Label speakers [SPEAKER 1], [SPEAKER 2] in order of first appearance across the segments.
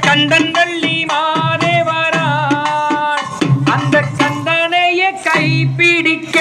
[SPEAKER 1] கண்டன் தள்ளி மாதேவரான் அந்த கந்தனையை கைப்பிடிக்க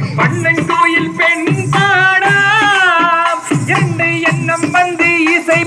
[SPEAKER 1] தைரை கோயில் பெண் பாடா. என்று எண்ணம் வந்து இசை